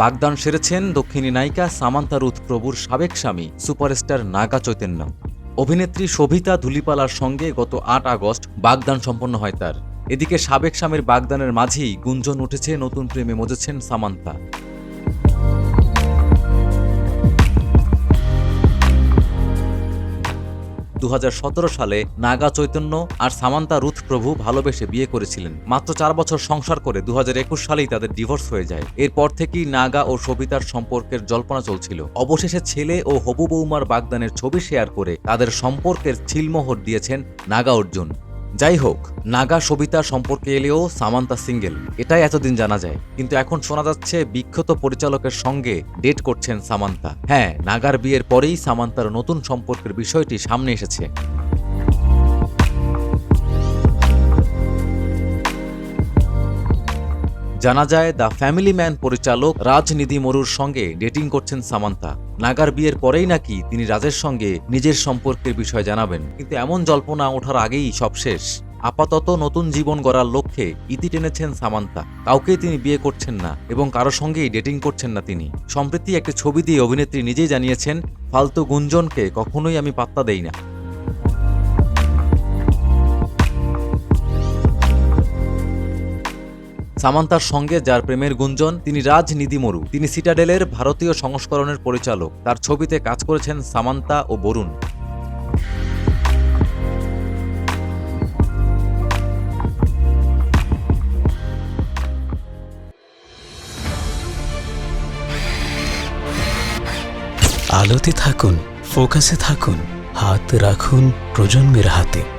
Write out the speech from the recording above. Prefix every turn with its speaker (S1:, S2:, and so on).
S1: বাগদান সেরেছেন দক্ষিণী নায়িকা সামান্তা রুথ প্রভুর সাবেক স্বামী, সুপারস্টার নাগা চৈতন্য। অভিনেত্রী শোভিতা ধুলিপালার সঙ্গে গত আট আগস্ট বাগদান সম্পন্ন হয় তার। এদিকে সাবেক স্বামীর বাগদানের মাঝেই গুঞ্জন উঠেছে, নতুন প্রেমে মজেছেন সামান্তা। দু হাজার সতেরো সালে নাগা চৈতন্য আর সামান্তা রুথ প্রভু ভালোবেসে বিয়ে করেছিলেন। মাত্র চার বছর সংসার করে দু হাজার একুশ সালেই তাদের ডিভোর্স হয়ে যায়। এরপর থেকেই নাগা ও সবিতার সম্পর্কের জল্পনা চলছিল। অবশেষে ছেলে ও হবু বৌমার বাগদানের ছবি শেয়ার করে তাদের সম্পর্কের ছিলমোহর দিয়েছেন নাগা অর্জুন। যাই হোক, নাগা সবিতা সম্পর্কে এলেও সামান্তা সিঙ্গেল। এটাই এতদিন জানা যায়। কিন্তু এখন শোনা যাচ্ছে বিখ্যাত পরিচালকের সঙ্গে ডেট করছেন সামান্তা। হ্যাঁ নাগার বিয়ের পরেই সামান্তার নতুন সম্পর্কের বিষয়টি সামনে এসেছে। জানা যায়, দ্য ফ্যামিলি ম্যান পরিচালক রাজনিধি মরুর সঙ্গে ডেটিং করছেন সামান্তা নাগার বিয়ের পরেই নাকি তিনি রাজের সঙ্গে নিজের সম্পর্কের বিষয় জানাবেন। কিন্তু এমন জল্পনা ওঠার আগেই সব শেষ। আপাতত নতুন জীবন গড়ার লক্ষ্যে ইতি টেনেছেন সামান্তা কাউকেই তিনি বিয়ে করছেন না এবং কারও সঙ্গেই ডেটিং করছেন না তিনি। সম্প্রতি একটি ছবি দিয়ে অভিনেত্রী নিজেই জানিয়েছেন, ফালতু গুঞ্জনকে কখনোই আমি পাত্তা দেই না। সামান্তার সঙ্গে যার প্রেমের গুঞ্জন, তিনি রাজনীতি মরু। তিনি সিটাডেলের ভারতীয় সংস্করণের পরিচালক। তার ছবিতে কাজ করেছেন সামান্তা ও বরুণ।
S2: আলোতে থাকুন, ফোকাসে থাকুন, হাত রাখুন প্রজন্মের হাতে।